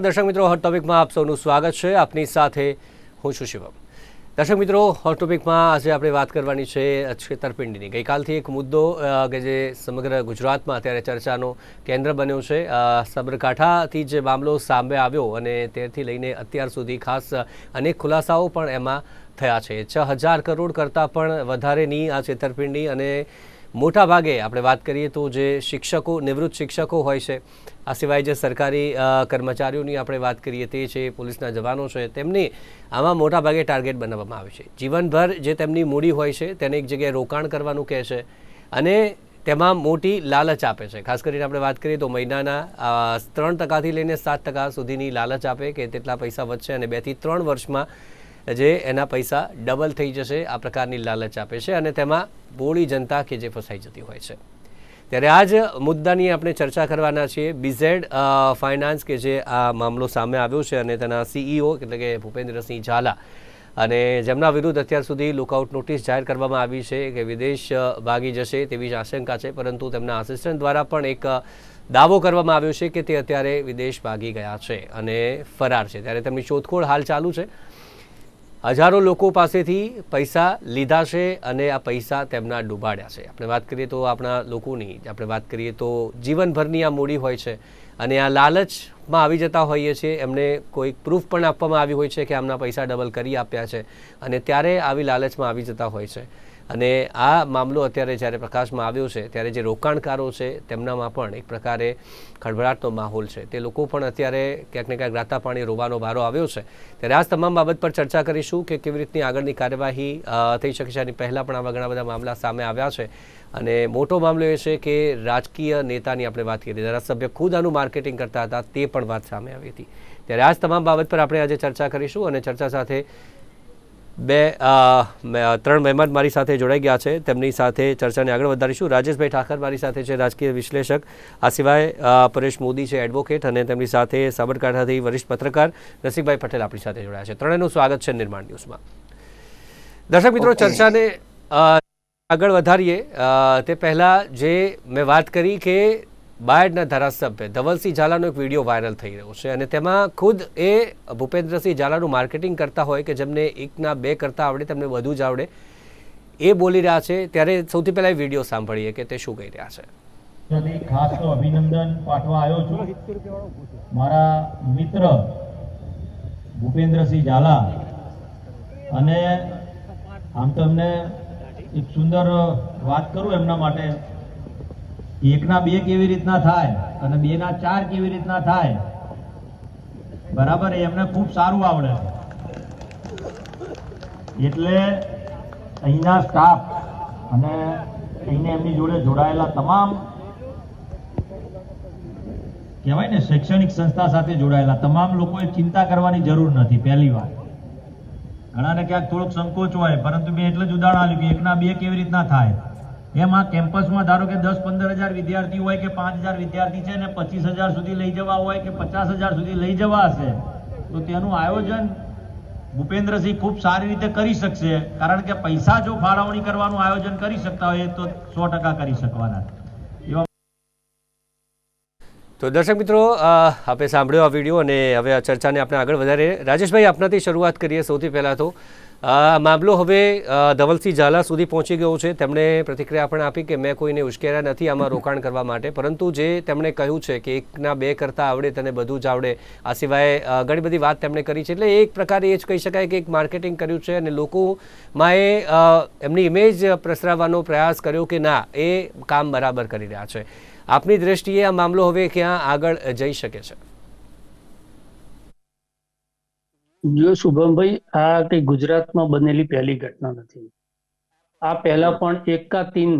દર્શક મિત્રો હોટ ટોપિકમાં આપ સૌનું સ્વાગત છે. આપની સાથે હું છું શિવમ. દર્શક મિત્રો હોટ ટોપિકમાં આજે આપણે વાત કરવાની છે છેતરપિંડીની. ગઈકાલથી એક મુદ્દો કે જે સમગ્ર ગુજરાતમાં અત્યારે ચર્ચાનો કેન્દ્ર બન્યો છે. સાબરકાંઠાથી જે મામલો સામે આવ્યો અને ત્યારથી લઈને અત્યાર સુધી ખાસ અનેક ખુલાસાઓ પણ એમાં થયા છે. છ હજાર કરોડ કરતાં પણ વધારેની આ છેતરપિંડી અને મોટા ભાગે આપણે વાત કરીએ તો જે શિક્ષકો, નિવૃત્ત શિક્ષકો હોય છે, આ સિવાય જે સરકારી કર્મચારીઓની આપણે વાત કરીએ તે છે, પોલીસના જવાનો છે, તેમની આમાં મોટા ભાગે ટાર્ગેટ બનાવવામાં આવે છે. જીવનભર જે તેમની મૂડી હોય છે, તેને એક જગ્યાએ રોકાણ કરવાનું કહે છે અને તેમાં મોટી લાલચ આપે છે. ખાસ કરીને આપણે વાત કરીએ તો મહિનાના ત્રણ ટકાથી લઈને સાત ટકા સુધીની લાલચ આપે કે તેટલા પૈસા વધશે અને બેથી ત્રણ વર્ષમાં જે એના પૈસા ડબલ થઈ જશે, આ પ્રકારની લાલચ આપે છે અને તેમાં બોળી જનતા કે જે ફસાઈ જતી હોય છે. ત્યારે આ જ મુદ્દાની આપણે ચર્ચા કરવાના છીએ. બીઝેડ ફાઇનાન્સ કે જે આ મામલો સામે આવ્યો છે અને તેના સીઈઓ એટલે કે ભૂપેન્દ્રસિંહ ઝાલા અને જેમના વિરુદ્ધ અત્યાર સુધી લુકઆઉટ નોટિસ જાહેર કરવામાં આવી છે કે વિદેશ ભાગી જશે તેવી જ આશંકા છે, પરંતુ તેમના આસિસ્ટન્ટ દ્વારા પણ એક દાવો કરવામાં આવ્યો છે કે તે અત્યારે વિદેશ ભાગી ગયા છે અને ફરાર છે. ત્યારે તેમની શોધખોળ હાલ ચાલુ છે. હજારો લોકો પાસેથી પૈસા લીધા છે અને આ પૈસા તેમના ડૂબાડ્યા છે. આપણે વાત કરીએ તો આપણા લોકોની, આપણે વાત કરીએ તો જીવનભરની આ મૂડી હોય છે અને આ લાલચમાં આવી જતા હોઈએ છીએ. એમને કોઈ પ્રૂફ પણ આપવામાં આવી હોય છે કે આમના પૈસા ડબલ કરી આપ્યા છે અને ત્યારે આવી લાલચમાં આવી જતા હોય છે. અને આ મામલો અત્યારે જ્યારે પ્રકાશમાં આવ્યો છે, ત્યારે જે રોકાણકારો છે, તેમનામાં પણ એક પ્રકારે ખળભળાટનો માહોલ છે. તે લોકો પણ અત્યારે ક્યાંક ને ક્યાંક રાતા પાણી રોવાનો વારો આવ્યો છે. ત્યારે આ તમામ બાબત પર ચર્ચા કરીશું કે કેવી રીતની આગળની કાર્યવાહી થઈ શકે છે. આની પહેલાં પણ આવા ઘણા બધા મામલા સામે આવ્યા છે. અને મોટો મામલો એ છે કે રાજકીય નેતાની આપણે વાત કરી. ધારાસભ્ય ખુદ આનું માર્કેટિંગ કરતા હતા, તે પણ વાત સામે આવી હતી. ત્યારે આ તમામ બાબત પર આપણે આજે ચર્ચા કરીશું અને ચર્ચા સાથે બે ત્રણ મહેમાન મારી સાથે જોડાઈ ગયા છે. તેમની સાથે ચર્ચાને આગળ વધારીશું. રાજેશભાઈ ઠાકર મારી સાથે છે રાજકીય વિશ્લેષક. આ સિવાય પરેશ મોદી છે એડવોકેટ અને તેમની સાથે સાબરકાંઠાથી વરિષ્ઠ પત્રકાર રસિકભાઈ પટેલ આપણી સાથે જોડાયા છે. ત્રણેયનું સ્વાગત છે નિર્માણ ન્યૂઝમાં. દર્શક મિત્રો ચર્ચાને આગળ વધારીએ. તે પહેલાં જે મેં વાત કરી કે બાયડના ધારાસભ્ય ધવલસિંહ ઝાલાનો એક વીડિયો વાયરલ થઈ રહ્યો છે અને તેમાં ખુદ એ ભૂપેન્દ્રસિંહ ઝાલાનું માર્કેટિંગ કરતા હોય કે જેમને એકના બે કરતા આવડે, તેમને વધુ જ આવડે, એ બોલી રહ્યા છે. ત્યારે સૌથી પહેલાં એ વીડિયો સાંભળીએ કે તે શું કહી રહ્યા છે. ખાસ તો અભિનંદન. પાઠવા આવ્યો છું. મારા મિત્ર ભૂપેન્દ્રસિંહ ઝાલા અને આમ તો એક સુંદર વાત કરું એમના માટે. એકના બે કેવી રીતના થાય અને બે ના ચાર કેવી રીતના થાય? બરાબર એમને ખૂબ સારું આવડે એટલે અહીંના સ્ટાફ અને અહીંને એમની જોડે જોડાયેલા તમામ કહેવાય ને, શૈક્ષણિક સંસ્થા સાથે જોડાયેલા તમામ લોકોએ ચિંતા કરવાની જરૂર નથી, પહેલી વાર ઘણાને ક્યાંક થોડોક સંકોચ હોય, પરંતુ મેં એટલે જ ઉદાહરણ આપ્યું કે એકના બે કેવી રીતના થાય? એમ કેમ્પસમાં ધારો કે દસ પંદર હજાર વિદ્યાર્થી હોય કે પાંચ હજાર વિદ્યાર્થી છે ને પચીસ હજાર સુધી લઈ જવા હોય કે પચાસ હજાર સુધી લઈ જવા હશે તો તેનું આયોજન ભૂપેન્દ્રસિંહ ખૂબ સારી રીતે કરી શકશે. કારણ કે પૈસા જો ફાળવણી કરવાનું આયોજન કરી શકતા હોય તો સો ટકા કરી શકવાના. તો દર્શક મિત્રો અ, આપે સાંભળ્યો આ વીડિયો અને હવે આ ચર્ચાને આપણે આગળ વધારે રાજેશભાઈ આપનાથી શરૂઆત કરીએ સૌથી પહેલાં તો. મામલો હવે ધવલસિંહ ઝાલા સુધી પહોંચી ગયો છે. તેમણે પ્રતિક્રિયા પણ આપી કે મેં કોઈને ઉશ્કેર્યા નથી આમાં રોકાણ કરવા માટે. પરંતુ જે તેમણે કહ્યું છે કે એકના બે કરતાં આવડે તને બધું જ આવડે આ સિવાય ઘણી બધી વાત તેમણે કરી છે. એટલે એક પ્રકારે એ જ કહી શકાય કે એક માર્કેટિંગ કર્યું છે અને લોકોમાં એમની ઇમેજ પ્રસરાવવાનો પ્રયાસ કર્યો કે ના એ કામ બરાબર કરી રહ્યા છે. આપની દ્રષ્ટિએ આ મામલો હવે ક્યાં આગળ જઈ શકે છે? જો શુભમભાઈ, આ કઈ ગુજરાતમાં બનેલી પહેલી ઘટના નથી. આ પહેલા પણ એકા તીન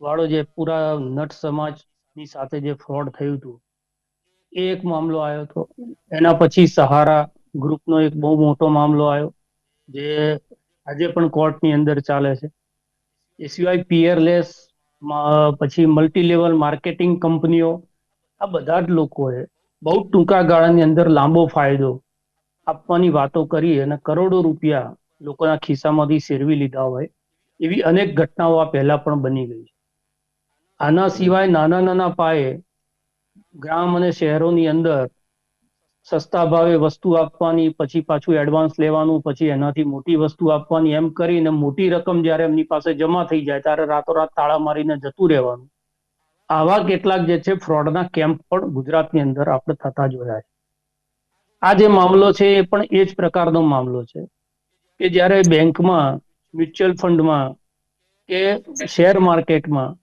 વાળો જે પૂરા નટ સમાજની સાથે જે ફ્રોડ થયું હતું, એ એક મામલો આવ્યો હતો. એના પછી સહારા ગ્રુપનો એક બહુ મોટો મામલો આવ્યો, જે આજે પણ કોર્ટની અંદર ચાલે છે. એ સિવાય પિયરલેસ પછી મલ્ટી લેવલ માર્કેટિંગ કંપનીઓ, આ બધા જ લોકોએ બહુ ટૂંકા ગાળાની અંદર લાંબો ફાયદો આપવાની વાતો કરી અને કરોડો રૂપિયા લોકોના ખિસ્સામાંથી શેરવી લીધા હોય, એવી અનેક ઘટનાઓ આ પહેલા પણ બની ગઈ આના સિવાય નાના નાના પાયે ગ્રામ અને શહેરોની અંદર સસ્તા ભાવે વસ્તુ આપવાની, પછી પાછું એડવાન્સ લેવાનું, પછી એનાથી મોટી વસ્તુ આપવાની, એમ કરીને મોટી રકમ જ્યારે એમની પાસે જમા થઈ જાય, ત્યારે રાતોરાત તાળા મારીને જતું રહેવાનું. આવા કેટલાક જે છે ફ્રોડના કેમ્પ પણ ગુજરાતની અંદર આપણે થતા જોયા છે. આ જે મામલો છે એ પણ એ જ પ્રકારનો મામલો છે કે જ્યારે બેંકમાં, મ્યુચ્યુઅલ ફંડમાં કે શેર માર્કેટમાં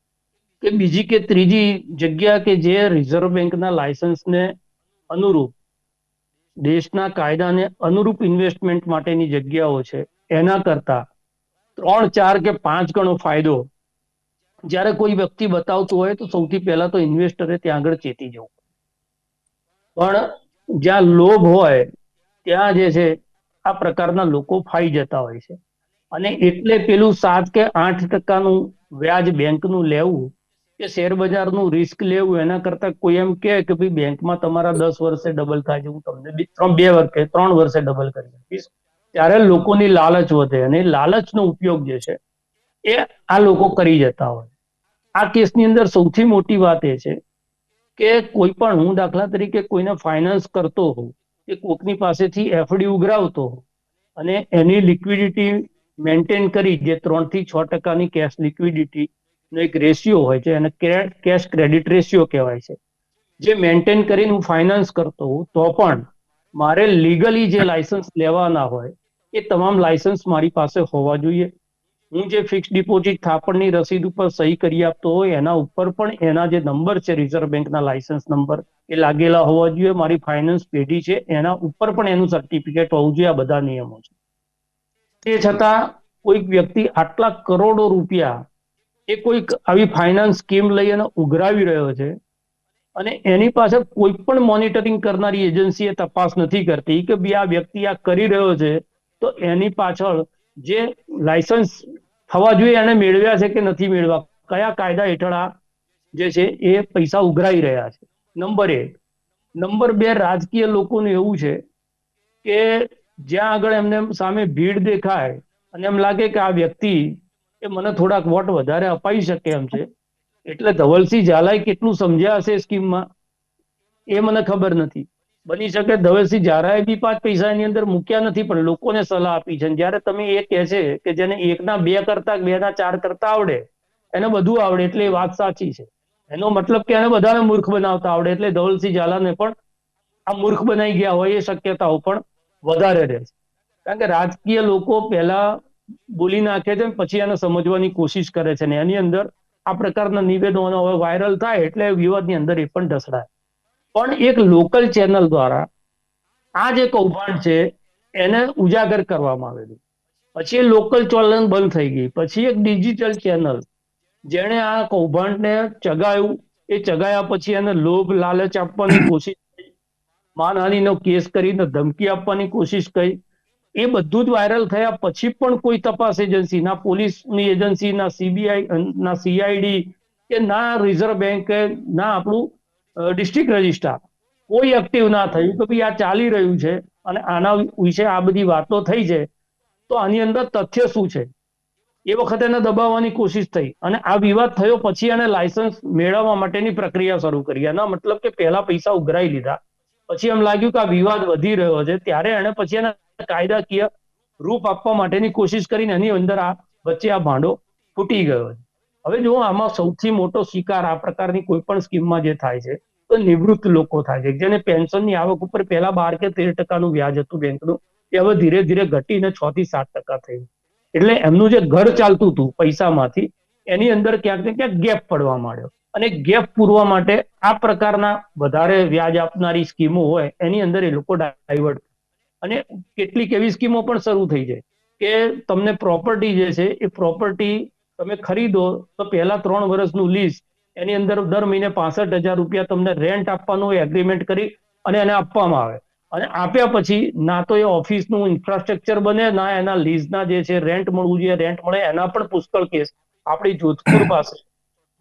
કે બીજી કે ત્રીજી જગ્યા કે જે રિઝર્વ બેંકના લાયસન્સને અનુરૂપ દેશના કાયદાને અનુરૂપ ઇન્વેસ્ટમેન્ટ માટેની જગ્યાઓ છે, એના કરતા ત્રણ, ચાર કે પાંચ ગણો ફાયદો જ્યારે કોઈ વ્યક્તિ બતાવતું હોય તો સૌથી પહેલા તો ઇન્વેસ્ટરે ત્યાં આગળ ચેતી જવું. પણ જ્યાં લોભ હોય, ત્યાં જે છે, આ પ્રકારના લોકો ફાઈ જતા હોય છે. અને એટલે પેલું સાત કે આઠ ટકાનું વ્યાજ બેંકનું લેવું, કે શેર બજારનું રિસ્ક લેવું, એના કરતા કોઈ એમ કહે કે ભાઈ બેંકમાં તમારા દસ વર્ષે ડબલ થાય છે, હું તમને ત્રણ, બે વર્ષે ત્રણ વર્ષે ડબલ કરી આપીશ ત્યારે લોકોની લાલચ વધે અને લાલચનો ઉપયોગ જે છે, એ આ લોકો કરી જતા હોય. આ કેસની અંદર સૌથી મોટી વાત એ છે કે કોઈ પણ હું દાખલા તરીકે કોઈને ફાઇનાન્સ કરતો હોઉં, કે કોકની પાસેથી એફડી ઉઘરાવતો અને એની લિક્વિડિટી મેન્ટેન કરી જે ત્રણથી છ ટકાની કેશ લિક્વિડિટી નો એક રેશિયો હોય છે અને કેશ ક્રેડિટ રેશિયો કહેવાય છે. જે મેન્ટેન કરીને હું ફાઇનાન્સ કરતો હોઉં, તો પણ મારે લીગલી જે લાયસન્સ લેવાના હોય, એ તમામ લાયસન્સ મારી પાસે હોવા જોઈએ. હું જે ફિક્સ ડિપોઝિટ થાપણની રસીદ ઉપર સહી કરી આપતો હોય, એના ઉપર પણ એના જે નંબર છે રિઝર્વ બેંકના લાયસન્સ નંબર એ લાગેલા હોવા જોઈએ. મારી ફાઇનાન્સ પેઢી છે, એના ઉપર પણ એનું સર્ટિફિકેટ હોવું જોઈએ. આ બધા નિયમો છે. તે છતાં કોઈક વ્યક્તિ આટલા કરોડો રૂપિયા એ કોઈક આવી ફાઇનાન્સ સ્કીમ લઈ અને ઉઘરાવી રહ્યો છે અને એની પાછળ કોઈ પણ મોનિટરિંગ કરનારી એજન્સી એ તપાસ નથી કરતી કે બી આ વ્યક્તિ આ કરી રહ્યો છે, તો એની પાછળ જે લાયસન્સ થવા જોઈએ એને મેળવ્યા છે કે નથી મેળવ્યા, કયા કાયદા હેઠળ આ જે છે એ પૈસા ઉઘરાઈ રહ્યા છે? નંબર એક. નંબર બે, રાજકીય લોકોનું એવું છે કે જ્યાં આગળ એમને સામે ભીડ દેખાય અને એમ લાગે કે આ વ્યક્તિ એ મને થોડાક વોટ વધારે અપાઈ શકે એમ છે, એટલે ધવલસિંહ ઝાલાએ કેટલું સમજ્યા હશે સ્કીમમાં? એ મને ખબર નથી. બની શકે ધવલસિંહ ઝાલાએ બી પાંચ પૈસા એની અંદર મૂક્યા નથી, પણ લોકોને સલાહ આપી છે. જ્યારે તમે એ કહે છે કે જેને એકના બે કરતા બે ના ચાર કરતા આવડે, એને બધું આવડે એટલે એ વાત સાચી છે. એનો મતલબ કે એને બધાને મૂર્ખ બનાવતા આવડે એટલે ધવલસિંહ ઝાલાને પણ આ મૂર્ખ બનાવી ગયા હોય એ શક્યતાઓ પણ વધારે રહે છે. કારણ કે રાજકીય લોકો પહેલા બોલી નાખે છે પછી એને સમજવાની કોશિશ કરે છે ને એની અંદર આ પ્રકારના નિવેદનો હવે વાયરલ થાય એટલે વિવાદની અંદર એ પણ ઢસડાય. પણ એક લોકલ ચેનલ દ્વારા આ જે કૌભાંડ છે એને ઉજાગર કરવામાં આવેલું. પછી એ લોકલ ચેનલ બંધ થઈ ગઈ. પછી એક ડિજિટલ ચેનલ જેણે આ કૌભાંડને ચગાયું એ ચગાયા પછી એને લોભ લાલચ આપવાની કોશિશ કરી. માનહાનિનો કેસ કરીને ધમકી આપવાની કોશિશ કરી. એ બધું જ વાયરલ થયા પછી પણ કોઈ તપાસ એજન્સી ના પોલીસની એજન્સી ના સીબીઆઈ ના સીઆઈડી કે ના રિઝર્વ બેંક ના આપણું ડિસ્ટ્રિક્ટ રજિસ્ટ્રાર કોઈ એક્ટિવ ના થયું કે આ ચાલી રહ્યું છે અને આના વિશે આ બધી વાતો થઈ છે, તો આની અંદર તથ્ય શું છે? એ વખતે એને દબાવવાની કોશિશ થઈ અને આ વિવાદ થયો પછી એને લાયસન્સ મેળવવા માટેની પ્રક્રિયા શરૂ કરી. એના મતલબ કે પહેલા પૈસા ઉઘરાઈ લીધા. પછી એમ લાગ્યું કે આ વિવાદ વધી રહ્યો છે, ત્યારે એને પછી એને કાયદાકીય રૂપ આપવા માટેની કોશિશ કરીને એની અંદર આ વચ્ચે આ ભાંડો ફૂટી ગયો છે. હવે જો આમાં સૌથી મોટો શિકાર આ પ્રકારની કોઈ પણ સ્કીમમાં જે થાય છે, તો નિવૃત્ત લોકો થાય છે. જેને પેન્શનની આવક ઉપર પહેલા બાર કે તેર ટકાનું વ્યાજ હતું બેંકનું, એ હવે ધીરે ધીરે ઘટીને છ થી સાત ટકા થયું એટલે એમનું જે ઘર ચાલતું હતું પૈસામાંથી, એની અંદર ક્યાંક ને ક્યાંક ગેપ પડવા માંડ્યો. અને ગેપ પૂરવા માટે આ પ્રકારના વધારે વ્યાજ આપનારી સ્કીમો હોય, એની અંદર એ લોકો ડાયવર્ટ અને કેટલીક એવી સ્કીમો પણ શરૂ થઈ જાય કે તમને પ્રોપર્ટી જે છે, એ પ્રોપર્ટી તમે ખરીદો, તો પહેલા ત્રણ વર્ષનું લીઝ એની અંદર દર મહિને પાસઠ હજાર રૂપિયા તમને રેન્ટ આપવાનું એગ્રીમેન્ટ કરી અને એને આપવામાં આવે. અને આપ્યા પછી, ના તો એ ઓફિસનું ઇન્ફ્રાસ્ટ્રક્ચર બને, ના એના લીઝના જે છે રેન્ટ મળવું જોઈએ રેન્ટ મળે, એના પણ પુષ્કળ કેસ આપણી જોધપુર પાસે.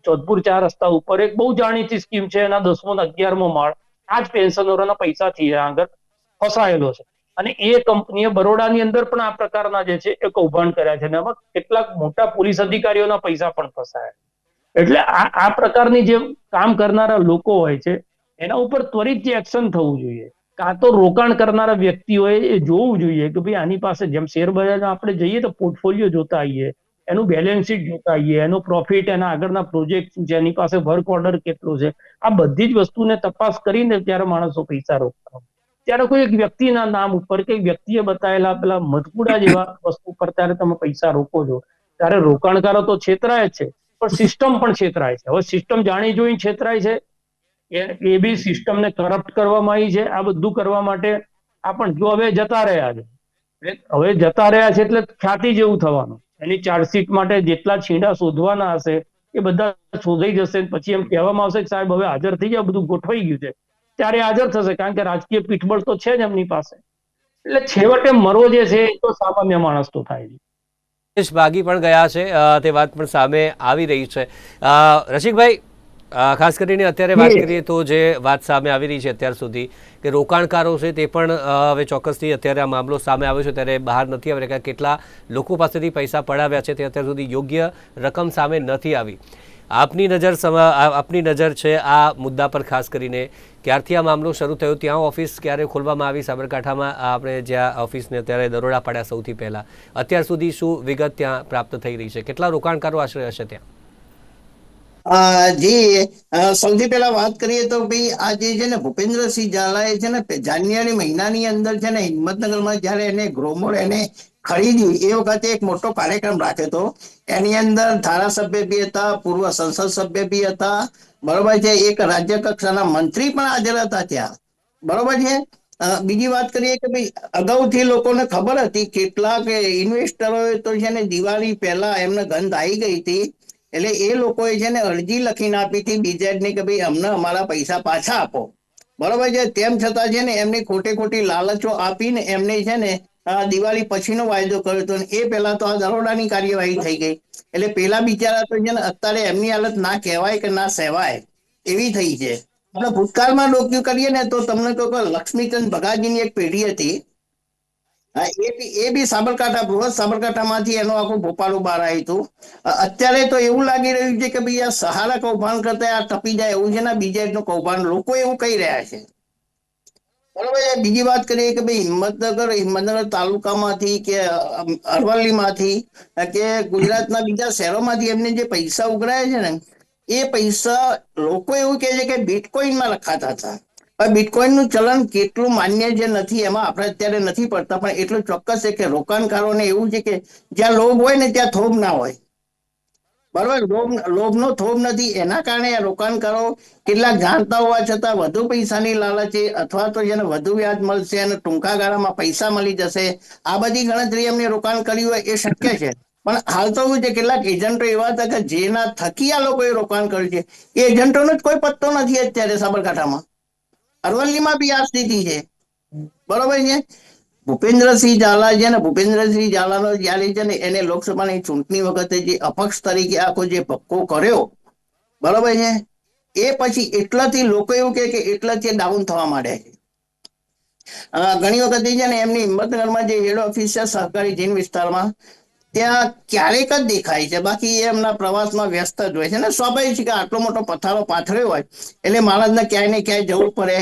જોધપુર ચાર રસ્તા ઉપર એક બહુ જાણીતી સ્કીમ છે, એના દસમો ને અગિયારમો માળ. આ જ પેન્શનરોના પૈસાથી આગળ ફસાયેલો છે. અને એ કંપનીએ બરોડાની અંદર પણ આ પ્રકારના જે છે એ કૌભાંડ કર્યા છે અને એમાં કેટલાક મોટા પોલીસ અધિકારીઓના પૈસા પણ ફસાયા એટલે આ આ પ્રકારની જે કામ કરનારા લોકો હોય છે, એના ઉપર ત્વરિત જે એક્શન થવું જોઈએ કાં તો રોકાણ કરનારા વ્યક્તિઓએ એ જોવું જોઈએ કે ભાઈ આની પાસે જેમ શેર બજારમાં આપણે જઈએ તો પોર્ટફોલિયો જોતા આવીએ, એનું બેલેન્સ શીટ જોતા આવીએ, એનો પ્રોફિટ એના આગળના પ્રોજેક્ટ શું છે, એની પાસે વર્ક ઓર્ડર કેટલો છે, આ બધી જ વસ્તુને તપાસ કરીને ત્યારે માણસો પૈસા રોકતા હોય. ત્યારે કોઈ એક વ્યક્તિના નામ ઉપર કે વ્યક્તિએ બતાવેલા પેલા મધપુડા જેવા વસ્તુ પર ત્યારે તમે પૈસા રોકો છો. ત્યારે રોકાણકારો તો છેતરાય છે, પણ સિસ્ટમ પણ છેતરાય છે. હવે સિસ્ટમ જાણી જોઈને છેતરાય છે એ બી સિસ્ટમને કરપ્ટ કરવામાં આવી છે. આ બધું કરવા માટે આ પણ જો હવે જતા રહ્યા છે. હવે જતા રહ્યા છે એટલે ખ્યાતિ જેવું થવાનું. એની ચાર્જશીટ માટે જેટલા છીંડા શોધવાના હશે એ બધા શોધાઈ જશે પછી એમ કહેવામાં આવશે કે સાહેબ હવે હાજર થઈ જાવ બધું ગોઠવાઈ ગયું છે. ત્યારે હાજર થશે કારણ કે રાજકીય પીઠબળ તો છે જ એમની પાસે. એટલે છેવટે મરો જે છે એ તો સામાન્ય માણસ તો થાય છે. ભાગી પણ ગયા છે તે વાત પણ સામે આવી રહી છે. રસિકભાઈ ખાસ કરીને અત્યારે વાત કરીએ તો જે વાત સામે આવી રહી છે અત્યાર સુધી કે રોકાણકારો છે તે પણ હવે ચોક્કસથી અત્યારે આ મામલો સામે આવ્યો છે ત્યારે બહાર નથી આવી રહ્યા કે કેટલા લોકો પાસેથી પૈસા પડાવ્યા છે તે અત્યાર સુધી યોગ્ય રકમ સામે નથી આવી. આપની નજર આપની નજર છે આ મુદ્દા પર ખાસ કરીને. ક્યારથી આ મામલો શરૂ થયો? ત્યાં ઓફિસ ક્યારે ખોલવામાં આવી? સાબરકાંઠામાં આપણે જ્યાં ઓફિસને અત્યારે દરોડા પાડ્યા સૌથી પહેલાં. અત્યાર સુધી શું વિગત ત્યાં પ્રાપ્ત થઈ રહી છે? કેટલા રોકાણકારો આશરે હશે ત્યાં? જી સૌથી પહેલા વાત કરીએ તો ભાઈ, આ જે છે ને ભૂપેન્દ્રસિંહ ઝાલાએ છે ને જાન્યુઆરી મહિનાની અંદર છે ને હિંમતનગરમાં જ્યારે એને ગ્રોમોર એને ખરીદી એ વખતે એક મોટો કાર્યક્રમ રાખ્યો હતો. એની અંદર ધારાસભ્ય બી હતા, પૂર્વ સંસદ સભ્ય બી હતા. બરોબર છે, એક રાજ્ય કક્ષાના મંત્રી પણ હાજર હતા ત્યાં. બરોબર છે? બીજી વાત કરીએ કે ભાઈ, અગાઉથી લોકોને ખબર હતી કેટલાક ઇન્વેસ્ટરોએ તો છે ને દિવાળી પહેલા એમને ગંધ આવી ગઈ હતી. એટલે એ લોકોએ છે ને અરજી લખીને આપી હતી બીજેડની કે ભાઈ અમને અમારા પૈસા પાછા આપો. બરોબર છે? તેમ છતાં છે ને એમની ખોટી ખોટી લાલચો આપીને એમને છે ને આ દિવાળી પછીનો વાયદો કર્યો હતો એ પહેલા તો આ દરોડાની કાર્યવાહી થઈ ગઈ. એટલે પેલા બિચારા તો છે ને અત્યારે એમની હાલત ના કહેવાય કે ના સહેવાય એવી થઈ છે. આપણે ભૂતકાળમાં ડોક્યુ કરીએ ને તો તમને કહો કે લક્ષ્મીચંદ ભગાજીની એક પેઢી હતી. એ બી સાબરકાંઠા બૃહદ સાબરકાંઠામાંથી એનો આખું ભોપાલું બહાર આવ્યું હતું. અત્યારે તો એવું લાગી રહ્યું છે કે ભાઈ આ સહારા કૌભાંડ કરતા આ ટપી જાય એવું છે ને બીજા એકનું કૌભાંડ લોકો એવું કહી રહ્યા છે. બરોબર બીજી વાત કરીએ કે ભાઈ હિંમતનગર હિંમતનગર તાલુકામાંથી કે અરવલ્લીમાંથી કે ગુજરાતના બીજા શહેરોમાંથી એમને જે પૈસા ઉઘરાયા છે ને, એ પૈસા લોકો એવું કહે છે કે બિટકોઈનમાં લખાતા હતા. પણ બિટકોઇનનું ચલણ કેટલું માન્ય જે નથી, એમાં આપણે અત્યારે નથી પડતા. પણ એટલું ચોક્કસ છે કે રોકાણકારોને એવું છે કે જ્યાં લોભ હોય ને ત્યાં થોભ ના હોય. બરોબર? લોભ લોભનો થોભ નથી. એના કારણે રોકાણકારો કેટલાક જાણતા હોવા છતાં વધુ પૈસાની લાલચે અથવા તો જેને વધુ વ્યાજ મળશે અને ટૂંકા ગાળામાં પૈસા મળી જશે. આ બધી ગણતરી એમને રોકાણ કર્યું હોય એ શક્ય છે. પણ હાલ તો એવું છે? કેટલાક એજન્ટો એવા હતા કે જેના થકી આ લોકોએ રોકાણ કર્યું છે. એ એજન્ટોનો જ કોઈ પત્તો નથી અત્યારે સાબરકાંઠામાં. અરવલ્લીમાં બી આ સ્થિતિ છે. બરોબર છે? ભૂપેન્દ્રસિંહ ઝાલા છે ને ભૂપેન્દ્રસિંહ ઝાલાનો જયારે છે ને એને લોકસભાની ચૂંટણી વખતે જે અપક્ષ તરીકે આખો જે પક્કો કર્યો, બરોબર છે? એ પછી એટલાથી લોકો એવું કે એટલાથી ડાઉન થવા માંડ્યા છે. ઘણી વખતે છે ને એમની હિંમતનગરમાં જે હેડ ઓફિસ છે સહકારી જીન વિસ્તારમાં ત્યાં ક્યારેક જ દેખાય છે. બાકી એ એમના પ્રવાસમાં વ્યસ્ત જ હોય છે. ને સ્વાભાવિક છે કે આટલો મોટો પથારો પાથર્યો હોય, એટલે મહારાજને ક્યાંય ને ક્યાંય જવું પડે.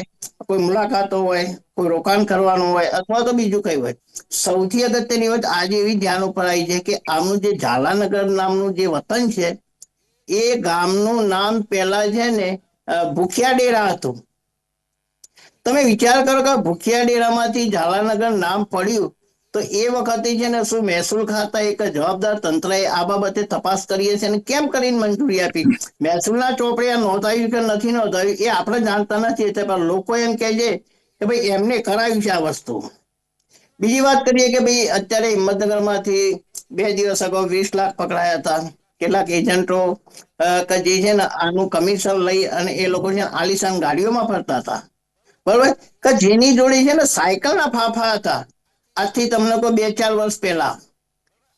કોઈ મુલાકાતો હોય, કોઈ રોકાણ કરવાનું હોય, અથવા તો બીજું કઈ હોય. સૌથી અગત્યની વાત આજે એવી ધ્યાન ઉપર આવી છે કે આમનું જે ઝાલાનગર નામનું જે વતન છે, એ ગામનું નામ પેલા છે ને ભૂખ્યા ડેરા હતું. તમે વિચાર કરો કે ભૂખ્યા ડેરામાંથી ઝાલાનગર નામ પડ્યું તો એ વખતે છે ને શું મહેસૂલ ખાતા એક જવાબદાર તંત્રએ આ બાબતે તપાસ કરીએ છે અને કેમ કરીને મંજૂરી આપી? મહેસૂલના ચોપડીયા નોંધાયું કે નથી નોંધાયું એ આપણે જાણતા નથી એટલે પણ લોકો એમ કહે છે કે ભાઈ એમને કરાયું છે આ વસ્તુ. બીજી વાત કરીએ કે ભાઈ અત્યારે હિંમતનગરમાંથી બે દિવસ અગાઉ વીસ લાખ પકડાયા હતા. કેટલાક એજન્ટો કે જે છે ને આનું કમિશન લઈ અને એ લોકો છે આલિશાન ગાડીઓમાં ફરતા હતા. બરોબર? કે જેની જોડે છે ને સાયકલના ફાફા હતા. આજથી તમને તો બે ચાર વર્ષ પહેલા.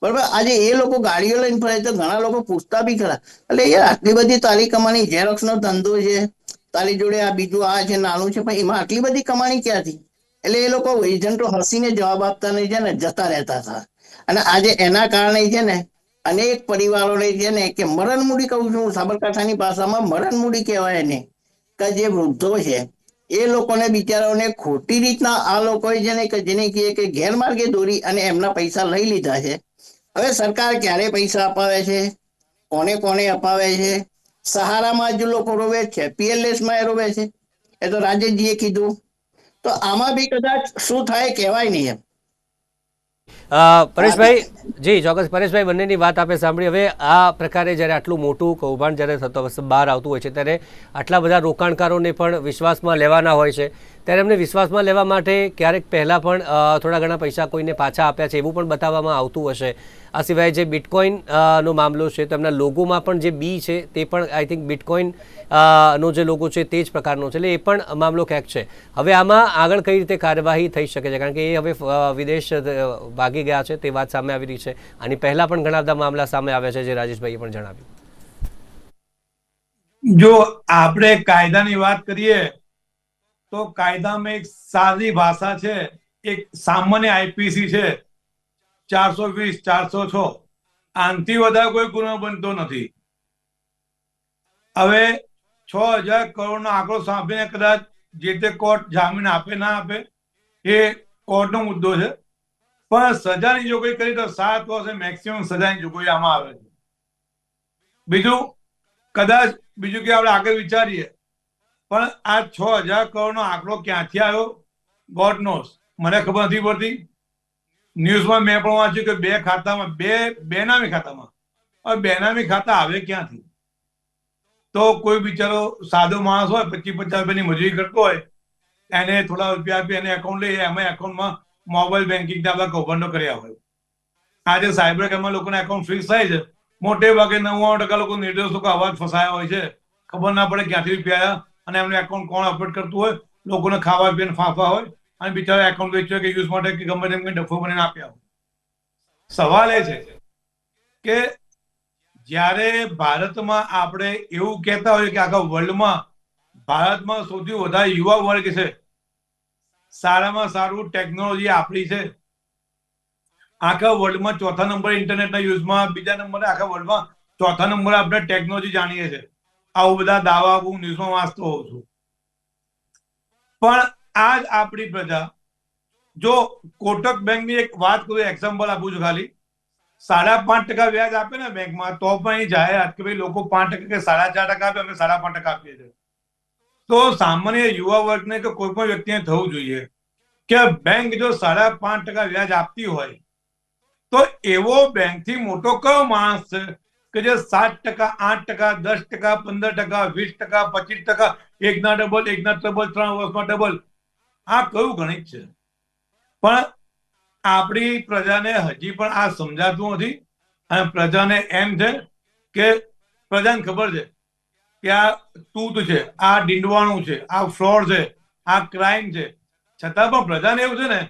બરોબર? આજે એ લોકો ગાડીઓ લઈને ફરે તો ઘણા લોકો પૂછતા બી ખરા. એટલે યાર, આટલી બધી તારી કમાણી ઝેરોક્સ નો ધંધો છે, તારી જોડે આ બીજું આ છે, નાનું છે, પણ એમાં આટલી બધી કમાણી ક્યાંથી? એટલે એ લોકો એજન્ટો હસીને જવાબ આપતા નહીં છે ને, જતા રહેતા હતા. અને આજે એના કારણે છે ને, અનેક પરિવારોને છે ને, કે મરણ મૂડી કહું છું, સાબરકાંઠાની ભાષામાં મરણ મૂડી કહેવાય એને, કે જે વૃદ્ધો છે એ લોકોને બિચારાઓને ખોટી રીતના આ લોકોએ જેને જેને કહીએ કે ગેરમાર્ગે દોરી અને એમના પૈસા લઈ લીધા છે. હવે સરકાર ક્યારે પૈસા અપાવે છે? કોને કોને અપાવે છે? સહારામાં જ લોકો રોવે છે? પીએલએસમાં એ રોવે છે? એ તો રાજેશજીએ કીધું. તો આમાં બી કદાચ શું થાય કહેવાય નહીં એમ. પરેશભાઈ, જી, ચોક્કસ પરેશભાઈ બંનેની વાત આપે સાંભળી. હવે આ પ્રકારે જ્યારે આટલું મોટું કૌભાંડ જ્યારે થતો બહાર આવતું હોય છે, ત્યારે આટલા બધા રોકાણકારોને પણ વિશ્વાસમાં લેવાના હોય છે. ત્યારે એમને વિશ્વાસમાં લેવા માટે ક્યારેક પહેલાં પણ થોડા ઘણા પૈસા કોઈને પાછા આપ્યા છે, એવું પણ બતાવવામાં આવતું હશે. આ સિવાય જે બિટકોઇન નો મામલો છે, તો એમના લોગોમાં પણ જે બી છે, તે પણ આઈ થિંક બિટકોઇન નો જે લોગો છે, તે જ પ્રકારનો છે. એટલે એ પણ મામલો ક્યાંક છે. હવે આમાં આગળ કઈ રીતે કાર્યવાહી થઈ શકે છે? કારણ કે એ હવે વિદેશ ભાગી ગયા છે, તે વાત સામે આવી રહી છે. આની પહેલાં પણ ઘણા બધા મામલા સામે આવ્યા છે, જે રાજેશભાઈએ પણ જણાવ્યું. જો આપણે કાયદાની વાત કરીએ તો કાયદામાં એક સાદી ભાષા છે, એક સામાન્ય આઈપીસી છે, ચારસો વીસ, ચારસો છ. આનથી વધારે કોઈ ગુનો બનતો નથી. હવે છ હજાર કરોડનો આંકડો સાંભળીને કદાચ જે તે કોર્ટ જામીન આપે, ના આપે, એ કોર્ટનો મુદ્દો છે. પણ સજાની જોગવાઈ કરી તો સાત વર્ષે મેક્સિમમ સજાની જોગવાઈ આમાં આવે છે. બીજું, કદાચ બીજું કે આપણે આગળ વિચારીએ પણ આ છ હજાર કરોડનો આંકડો ક્યાંથી આવ્યો? ગોડ નોસ મને ખબર નથી પડતી. ન્યૂઝમાં મેં પણ વાંચ્યું કે બે ખાતામાં, બે બેનામી ખાતામાં. હવે બેનામી ખાતા આવે ક્યાંથી? તો કોઈ બિચારો સાદો માણસ હોય, પચીસ પચાસ રૂપિયાની મજૂરી કરતો હોય, એને થોડા રૂપિયા આપી એને એકાઉન્ટ લઈ એમાં એકાઉન્ટમાં મોબાઈલ બેન્કિંગ ના બધા કૌભાંડો કર્યા હોય. આજે સાયબર ક્રાઇમમાં લોકોના એકાઉન્ટ ફિક્સ થાય છે. મોટે ભાગે નવ્વાણું ટકા લોકો નિર્દોષ લોકો અવાજ ફસાયા હોય છે. ખબર ના પડે ક્યાંથી રૂપિયા આવ્યા અને એમનું એકાઉન્ટ કોણ ઓપરેટ કરતું હોય, લોકોને ખાવા પીને ફાંફા હોય, અને બિચારા એકાઉન્ટ વેચ્યું કે યુઝ માટે કે ગમે તેમ કંઈ ડફો બનીને આપ્યા હોય. સવાલ એ છે કે જ્યારે ભારતમાં આપણે એવું કહેતા હોઈએ કે આખા વર્લ્ડમાં ભારતમાં સૌથી વધારે યુવા વર્ગ છે, સારામાં સારું ટેકનોલોજી આપણી છે. આખા વર્લ્ડમાં ચોથા નંબર ઇન્ટરનેટના યુઝમાં બીજા નંબરે આખા વર્લ્ડમાં ચોથા નંબરે આપણે ટેકનોલોજી જાણીએ છીએ. આવું બધા દાવા હું ન્યૂઝમાં વાંચતો હોઉં છું. પણ આજ આપણી પ્રજા, જો કોટક બેંકની એક વાત કરું એક્ઝામ્પલ આપું છું ખાલી. સાડા પાંચ ટકા વ્યાજ આપે ને બેંકમાં, તો પણ એ જાહેરાત કે ભાઈ લોકો પાંચ ટકા કે સાડા ચાર ટકા આપે, અમે સાડા પાંચ ટકા આપીએ છીએ. તો સામાન્ય યુવા વર્ગને કે કોઈ પણ વ્યક્તિને થવું જોઈએ કે બેંક જો સાડા પાંચ ટકા વ્યાજ આપતી હોય, તો એવો બેંકથી મોટો કયો માણસ છે? કે જે સાત ટકા, આઠ ટકા, દસ ટકા, પંદર ટકા, વીસ ટકા, પચીસ ટકા એકના ડબલ એકના ડબલ ત્રણ વર્ષમાં ડબલ આ કયું ગણિત છે? પણ આપણી પ્રજાને હજી પણ આ સમજાતું નથી. અને પ્રજાને એમ છે કે પ્રજાને ખબર છે કે આ તૂત છે, આ ડીંડવાણું છે, આ ફ્રોડ છે, આ ક્રાઇમ છે. છતાં પણ પ્રજાને એવું છે ને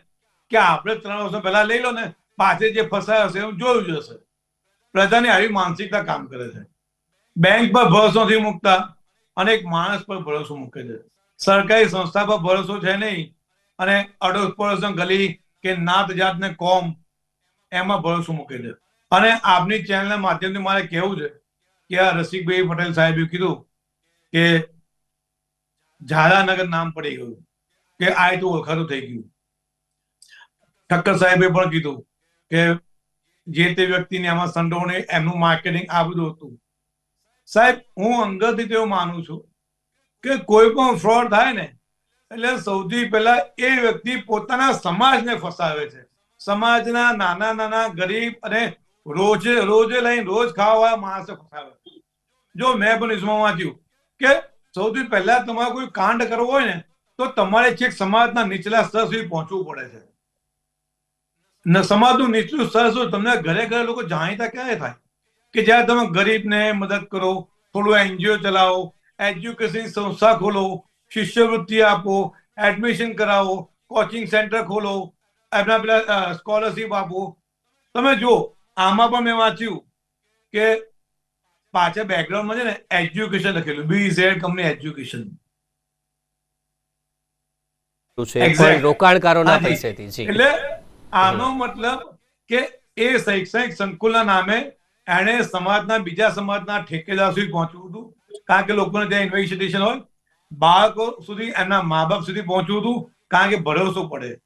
કે આપણે ત્રણ વર્ષો પહેલા લઈ લો ને પાસે જે ફસાયો હશે એવું જોયું જ હશે. પ્રજાની આવી માનસિકતા કામ કરે છે. બેંક પર ભરોસો નથી મૂકતા અને એક માણસ પર ભરોસો મૂકે છે. સરકારી સંસ્થા પર ભરોસો છે નહીં અને અડોસ પડોશ ગલી કે નાત જાત ને કોમ એમાં ભરોસો મૂકે છે. અને આપની ચેનલના માધ્યમથી મારે કહેવું છે કે આ રસિકભાઈ પટેલ સાહેબે કીધું કે ઝાલાનગર નામ પડી ગયું કે આ તો ઓળખાતું થઈ ગયું. ઠક્કર સાહેબે પણ કીધું કે જે તે વ્યક્તિને આમાં સંડોવણી એમનું માર્કેટિંગ આ બધું હતું. સાહેબ, હું રીતે એવું માનું છું કે કોઈ પણ ફ્રોડ થાય ને, એટલે સૌથી પહેલા એ વ્યક્તિ પોતાના સમાજને ફસાવે છે. સમાજના નાના નાના ગરીબ અને રોજે રોજે લઈને રોજ ખાવા માણસે ફસાવે જો મેં પણ ઇસમાં વાંચ્યું કે સૌથી પહેલા તમારે કોઈ કાંડ કરવો હોય ને, તો તમારે છેક સમાજના નીચલા સ્તર સુધી પહોંચવું પડે છે. સમાજનું નીચલું સ્તર શું? તમને ઘરે ઘરે લોકો જાણીતા ક્યારે થાય? કે જ્યારે તમે ગરીબને મદદ કરો થોડું એનજીઓ ચલાવો એજ્યુકેશન સંસ્થા ખોલો શિષ્યવૃત્તિ આપો એડમિશન કરાવો કોચિંગ સેન્ટર ખોલો એમના પેલા સ્કોલરશીપ આપો. તમે જુઓ આમાં પણ મેં વાંચ્યું કે પાછા બેકગ્રાઉન્ડમાં છે ને એજ્યુકેશન લખેલું બી ઝેડ કંપની એજ્યુકેશન રોકાણકારોના પૈસેથી એટલે આનો મતલબ કે એ શૈક્ષણિક સંકુલના નામે એણે સમાજના બીજા સમાજના ઠેકેદાર સુધી પહોંચવું હતું. કારણ કે લોકોને ત્યાં ઇન્વેસ્ટિગેશન હોય. બાળકો સુધી એમના મા બાપ સુધી પહોંચવું હતું. કારણ કે ભરોસો પડે.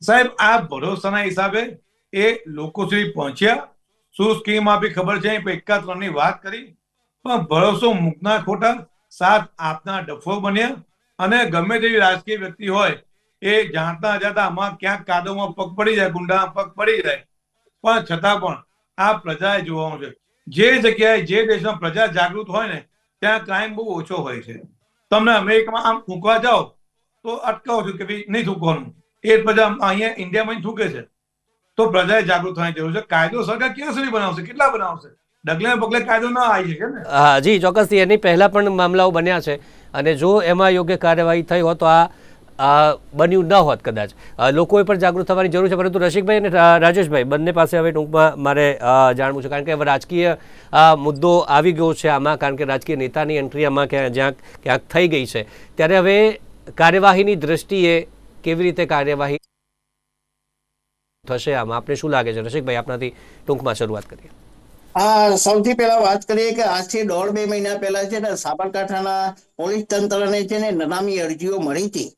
સાહેબ, આ ભરોસાના હિસાબે એ લોકો સુધી પહોંચ્યા. શું સ્કીમ આપી ખબર છે? એકા ત્રણની વાત કરી. પણ ભરોસો મૂકના ખોટા સાથ આપના ડફો બન્યા. અને ગમે તેવી રાજકીય વ્યક્તિ હોય એ જાણતા જાતા આમાં ક્યાંક કાદવમાં પગ પડી જાય, ગુંડામાં પગ પડી જાય. પણ છતાં પણ આ પ્રજાએ જોવાનું છે. જે જગ્યાએ, જે દેશમાં પ્રજા જાગૃત હોય ને, ત્યાં ક્રાઇમ બહુ ઓછો હોય છે. તમને અમેરિકામાં આમ થૂંકવા જાઓ, તો અટકાવો છો કે ભાઈ નહીં થૂંકવાનું. એ પ્રજા અહીંયા ઇન્ડિયામાં થૂંકે છે. તો પ્રજાએ જાગૃત થવાની જરૂર છે. કાયદો સરકાર ક્યાં સુધી બનાવશે? કેટલા બનાવશે? ડગલે પગલે કાયદો ના આવી શકે ને? હા, જી, ચોક્કસથી એની પહેલા પણ મામલાઓ બન્યા છે. અને જો એમાં યોગ્ય કાર્યવાહી થઈ હોત તો આ બન્યું ન હોત કદાચ. લોકોએ પણ જાગૃત થવાની જરૂર છે, પરંતુ રસિકભાઈ અને રાજેશભાઈ, બંને પાસે હવે ટૂંકમાં મારે જાણવું છે. કારણ કે હવે રાજકીય મુદ્દો આવી ગયો છે આમાં, કારણ કે રાજકીય નેતાની એન્ટ્રી આમાં ક્યાં, જ્યાં ક્યાંક થઈ ગઈ છે. ત્યારે હવે કાર્યવાહીની દ્રષ્ટિએ કેવી રીતે કાર્યવાહી થશે આમાં? આપને શું લાગે છે? રસિકભાઈ, આપનાથી ટૂંકમાં શરૂઆત કરીએ. આ સૌથી પહેલા વાત કરીએ કે આજથી દોઢ બે મહિના પહેલા છે ને, સાબરકાંઠાના પોલીસ તંત્રને છે ને, નનામી અરજીઓ મળી હતી.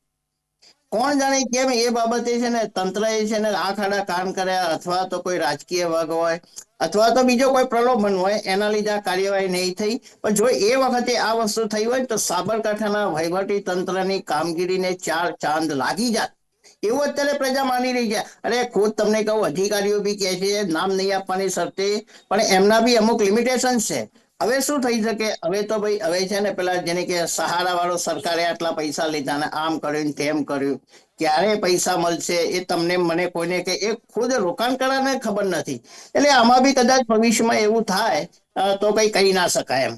કોણ જાણે કેમ એ બાબતે છે ને તંત્રએ છે ને આંખ આડા કાન કર્યા અથવા તો કોઈ રાજકીય વર્ગ હોય, અથવા તો બીજો કોઈ પ્રલોભન હોય, એના લીધે આ કાર્યવાહી નહીં થઈ. પણ જો એ વખતે આ વસ્તુ થઈ હોય, તો સાબરકાંઠાના વહીવટી તંત્રની કામગીરીને ચાર ચાંદ લાગી જાત. એવું અત્યારે પ્રજા માની રહી છે. અરે, ખુદ તમને કહું, અધિકારીઓ બી કહે છે, નામ નહીં આપવાની શરતે, પણ એમના બી અમુક લિમિટેશન છે. હવે શું થઈ શકે? હવે તો ભાઈ, હવે છે ને પેલા જેને કે સહારા વાળો સરકારે આટલા પૈસા લીધા ને આમ કર્યું તેમ કર્યું, ક્યારે પૈસા મળશે એ તમને મને કોઈને કે, એ ખુદ રોકાણકારાને ખબર નથી. એટલે આમાં બી કદાચ ભવિષ્યમાં એવું થાય તો કઈ કહી ના શકાય એમ.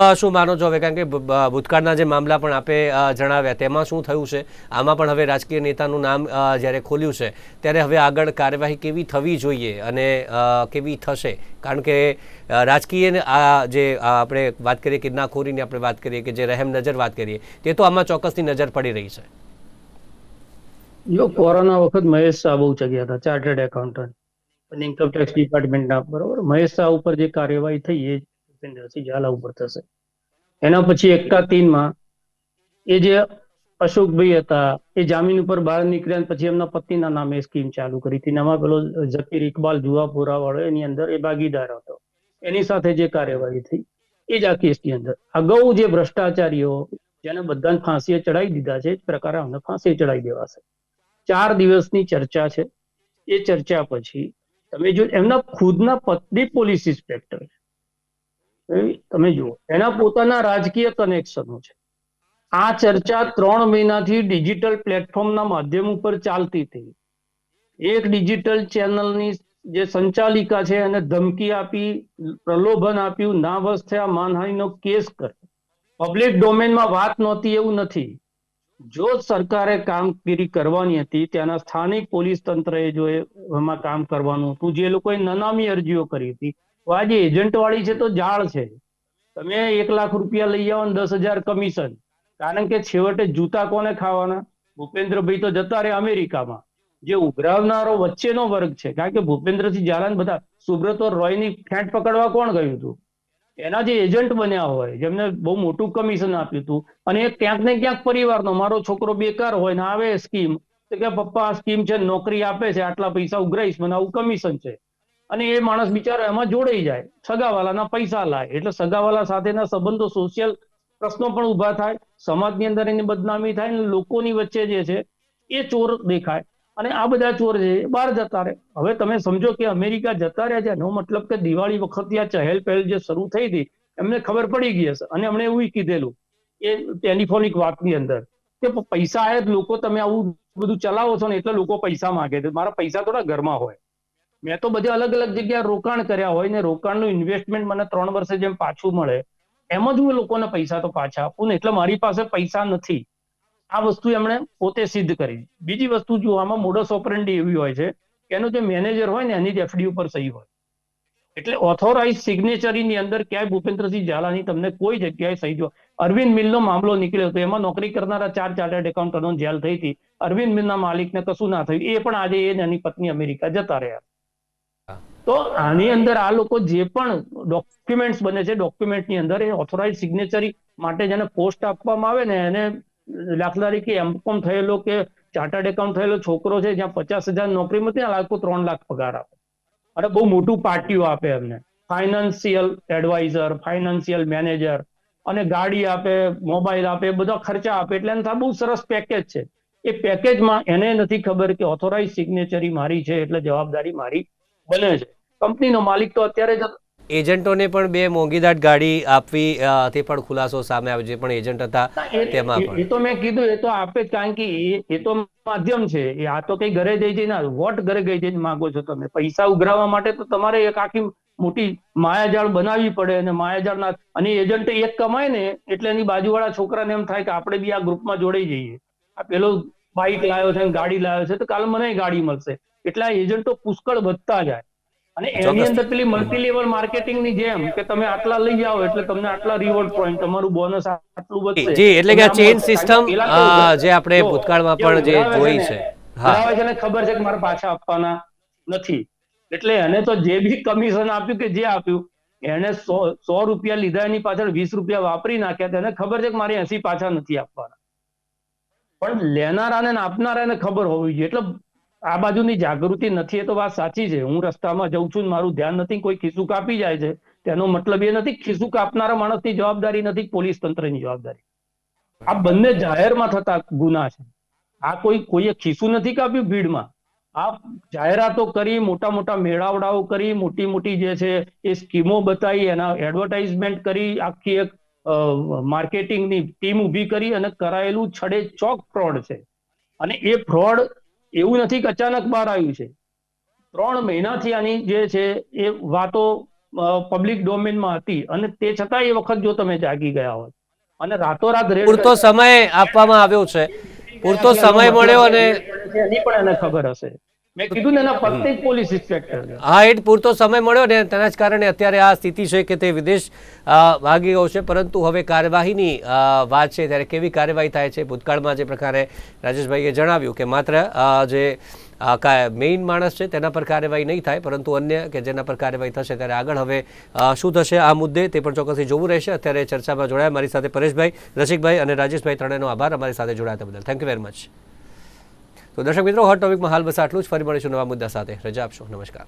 શું માનો છો હવે? કારણ કે ભૂતકાળના જે મામલા પણ આપે જણાવ્યા, તેમાં શું થયું છે? આમાં પણ હવે રાજકીય નેતાનું નામ જ્યારે ખોલ્યું છે, ત્યારે હવે આગળ કાર્યવાહી કેવી થવી જોઈએ અને કેવી થશે? કારણ કે રાજકીય આ જે આપણે વાત કરીએ કિડનાખોરીની આપણે વાત કરીએ કે જે રહેમ નજર વાત કરીએ, તે તો આમાં ચોક્કસની નજર પડી રહી છે. જો કોરોના વખત મહેશ શાહ બહુ જગ્યા હતા, ચાર્ટર્ડ એકાઉન્ટન્ટ ઇન્કમટેક્સ ડિપાર્ટમેન્ટના બરોબર? મહેશ શાહ ઉપર જે કાર્યવાહી થઈ એ ભૂપેન્દ્રસિંહ ઝાલા ઉપર થશે. એના પછી એકતા તીનમાં એ જે અશોકભાઈ હતા, એ જામીન ઉપર બહાર નીકળ્યા પછી એમના પત્નીના નામે સ્કીમ ચાલુ કરી. હતી એમાં પેલો ઝકીર ઇકબાલ જુવાપુરા વાળો એની અંદર એ ભાગીદાર હતો. એની સાથે જે કાર્યવાહી થઈ, એ જ આ કેસની અંદર. અગાઉ જે ભ્રષ્ટાચારીઓ, જેને બધાને ફાંસીએ ચડાવી દીધા છે, એ પ્રકારે અમને ફાંસીએ ચડાવી દેવાશે. ચાર દિવસની ચર્ચા છે. એ ચર્ચા પછી તમે જો એમના ખુદના પત્ની પોલીસ ઇન્સ્પેક્ટર છે તમે જુઓ, એના પોતાના રાજકીય કનેક્શનો છે. આ ચર્ચા ત્રણ મહિનાથી ડિજિટલ પ્લેટફોર્મના માધ્યમ ઉપર ચાલતી હતી. એક ડિજિટલ ચેનલની જે સંચાલિકા છે, એને ધમકી આપી, પ્રલોભન આપ્યું ના વસ થયા, માનહાનિનો કેસ કર્યો. પબ્લિક ડોમેનમાં વાત નહોતી, એવું નથી. જો સરકારે કામગીરી કરવાની હતી, ત્યાંના સ્થાનિક પોલીસ તંત્રએ જો એમાં કામ કરવાનું હતું, જે લોકોએ નનામી અરજીઓ કરી હતી તો આ જે એજન્ટ વાળી છે તો જાળ છે. તમે એક લાખ રૂપિયા લઈ આવો દસ હજાર કમિશન કારણ કે છેવટે જૂતા કોને ખાવાના? ભૂપેન્દ્રભાઈ તો જતા રહે અમેરિકામાં. જે ઉઘરાવનારો વચ્ચેનો વર્ગ છે. કારણ કે ભૂપેન્દ્રસિંહ ઝાલા બધા, સુબ્રતો રોયની ફેંટ પકડવા કોણ ગયું હતું? એના જે એજન્ટ બન્યા હોય, જેમને બહુ મોટું કમિશન આપ્યું હતું. અને એ ક્યાંક ને ક્યાંક પરિવારનો, મારો છોકરો બેકાર હોય ને આવે સ્કીમ કે પપ્પા આ સ્કીમ છે નોકરી આપે છે, આટલા પૈસા ઉઘરાઈશ, મને આવું કમિશન છે. અને એ માણસ બિચારો એમાં જોડાઈ જાય. સગાવાલાના પૈસા લાય. એટલે સગાવાલા સાથેના સંબંધો સોશિયલ પ્રશ્નો પણ ઊભા થાય. સમાજની અંદર એની બદનામી થાય અને લોકોની વચ્ચે જે છે એ ચોર દેખાય. અને આ બધા ચોર છે બહાર જતા રહે. હવે તમે સમજો કે અમેરિકા જતા રહ્યા છે. એનો મતલબ કે દિવાળી વખતે આ ચહેલ પહેલ જે શરૂ થઈ હતી, એમને ખબર પડી ગઈ હશે. અને એમણે એવું કીધેલું એ ટેલિફોનિક વાતની અંદર કે પૈસા આવે લોકો તમે આવું બધું ચલાવો છો ને એટલે લોકો પૈસા માંગે છે. મારા પૈસા થોડા ઘરમાં હોય. મેં તો બધે અલગ અલગ જગ્યાએ રોકાણ કર્યા હોય ને રોકાણનું ઇન્વેસ્ટમેન્ટ મને ત્રણ વર્ષે જેમ પાછું મળે, એમ જ હું લોકોને પૈસા તો પાછા આપું ને. એટલે મારી પાસે પૈસા નથી. આ વસ્તુ એમણે પોતે સિદ્ધ કરી. બીજી વસ્તુ જો આમાં મોડસ ઓપરેન્ડી એવી હોય છે કે એનો જે મેનેજર હોય ને એની જ એફડી ઉપર સહી હોય. એટલે ઓથોરાઇઝ સિગ્નેચરીની અંદર ક્યાંય ભૂપેન્દ્રસિંહ ઝાલાની તમને કોઈ જગ્યાએ સહી જો અરવિંદ મિલનો મામલો નીકળ્યો હતો એમાં નોકરી કરનારા ચાર ચાર્ટર્ડ એકાઉન્ટન્ટો જેલ થઈ હતી. અરવિંદ મિલના માલિકને કશું ના થયું. એ પણ આજે એ એની પત્ની અમેરિકા જતા રહ્યા. તો આની અંદર આ લોકો જે પણ ડોક્યુમેન્ટ્સ બને છે ડોક્યુમેન્ટની અંદર એ ઓથોરાઇઝ સિગ્નેચરી માટે જેને પોસ્ટ આપવામાં આવે ને, એને દાખલા તરીકે એમકોમ થયેલો કે ચાર્ટર્ડ એકાઉન્ટ થયેલો છોકરો છે, જ્યાં પચાસ હજાર નોકરી મળતી આ લોકો ત્રણ લાખ પગાર આપે. અને બહુ મોટું પાર્ટીઓ આપે એમને. ફાઇનાન્સિયલ એડવાઇઝર ફાઇનાન્સિયલ મેનેજર અને ગાડી આપે મોબાઈલ આપે બધા ખર્ચા આપે. એટલે એને બહુ સરસ પેકેજ છે. એ પેકેજમાં એને નથી ખબર કે ઓથોરાઇઝ સિગ્નેચરી મારી છે, એટલે જવાબદારી મારી બને છે. કંપનીનો માલિક તો અત્યારે જ એજન્ટોને પણ બે મોંઘીદાટ ગાડી આપવી તે પણ ખુલાસો સામે આવ્યો છે પણ એજન્ટ હતા તેમાં એ- પણ. એ તો મેં કીધું એ તો આપે જ કારણ કે એ તો માધ્યમ છે. એ આ તો કઈ ઘરે જઈ જઈને વોટ ઘરે ગઈ જઈને માંગો છો તમે. પૈસા ઉઘરાવવા માટે તો તમારે એક આખી મોટી માયાજાળ બનાવવી પડે અને માયાજાળ ના અને એજન્ટ એક કમાય ને એટલે એની બાજુવાળા છોકરાને એમ થાય કે આપણે બી આ ગ્રુપમાં જોડાઈ જઈએ. આ પેલો બાઇક લાવ્યો છે ગાડી લાવ્યો છે તો કાલે મને ગાડી મળશે. એટલે એજન્ટો પુષ્કળ વધતા જાય. અને એની અંદર પેલી મલ્ટી લેવલ માર્કેટિંગની જેમ કે તમે આટલા લઈ જાઓ એટલે તમને આટલા રિવોર્ડ પોઈન્ટ તમારું બોનસ આટલું વધશે. જી એટલે કે આ ચેઇન સિસ્ટમ? જે આપણે ભૂતકાળમાં પણ જે જોઈ છે હા. ઉઘરાવે છે ને ખબર છે કે મારે પાછા આપવાના નથી. એટલે એને તો જે બી કમિશન આપ્યું કે જે આપ્યું એને સો સો રૂપિયા લીધા એની પાછળ વીસ રૂપિયા વાપરી નાખ્યા તેને ખબર છે કે મારે એસી પાછા નથી આપવાના. પણ લેનારાને ને આપનારાને ખબર હોવી જોઈએ. એટલે આ બાજુની જાગૃતિ નથી એ તો વાત સાચી છે. હું રસ્તામાં જઉં છું મારું ધ્યાન નથી, કોઈ ખિસ્સું કાપી જાય છે, તેનો મતલબ એ નથી ખિસ્સું કાપનારા માણસની જવાબદારી નથી, પોલીસ તંત્રની જવાબદારી. આ બંને જાહેરમાં થતા ગુના છે. આ કોઈ, કોઈએ ખિસ્સું નથી કાપ્યું ભીડમાં? આ જાહેરાતો કરી, મોટા મોટા મેળાવડાઓ કરી, મોટી મોટી જે છે એ સ્કીમો બતાવી, એના એડવર્ટાઇઝમેન્ટ કરી, આખી એક માર્કેટિંગની ટીમ ઊભી કરી અને કરાયેલું છડે ચોક ફ્રોડ છે. અને એ ફ્રોડ એવું નથી કે અચાનક બહાર આવ્યું છે. ત્રણ મહિનાથી આની જે છે એ વાતો પબ્લિક ડોમેનમાં હતી અને તે છતાં એ વખત જો તમે જાગી ગયા હોત. અને રાતોરાત રેડ પૂરતો સમય આપવામાં આવ્યો છે. પૂરતો સમય મળ્યો અને એની પણ એને ખબર હશે. મેં કીધું ને એના પત્ની પોલીસ ઇન્સ્પેક્ટર હા એટ પૂરતો સમય મળ્યો ને તેના જ કારણે અત્યારે આ સ્થિતિ છે કે તે વિદેશ ભાગી ગયો છે. પરંતુ હવે કાર્યવાહીની વાત છે. ત્યારે કેવી કાર્યવાહી થાય છે? ભૂતકાળમાં જે પ્રકારે રાજેશભાઈએ જણાવ્યું કે માત્ર જે મેઇન માણસ છે તેના પર કાર્યવાહી નહીં થાય પરંતુ અન્ય કે જેના પર કાર્યવાહી થશે ત્યારે આગળ હવે શું થશે આ મુદ્દે તે પણ ચોક્કસથી જોવું રહેશે. અત્યારે ચર્ચામાં જોડાયા મારી સાથે પરેશભાઈ રસિકભાઈ અને રાજેશભાઈ. ત્રણેયનો આભાર. અમારી સાથે જોડાયા તે બદલ. થેન્ક યુ વેરી મચ તો દર્શક મિત્રો હોટ ટોપિકમાં હાલ બસ આટલું જ. ફરી મળીશું નવા મુદ્દા સાથે. રજા આપશો. નમસ્કાર.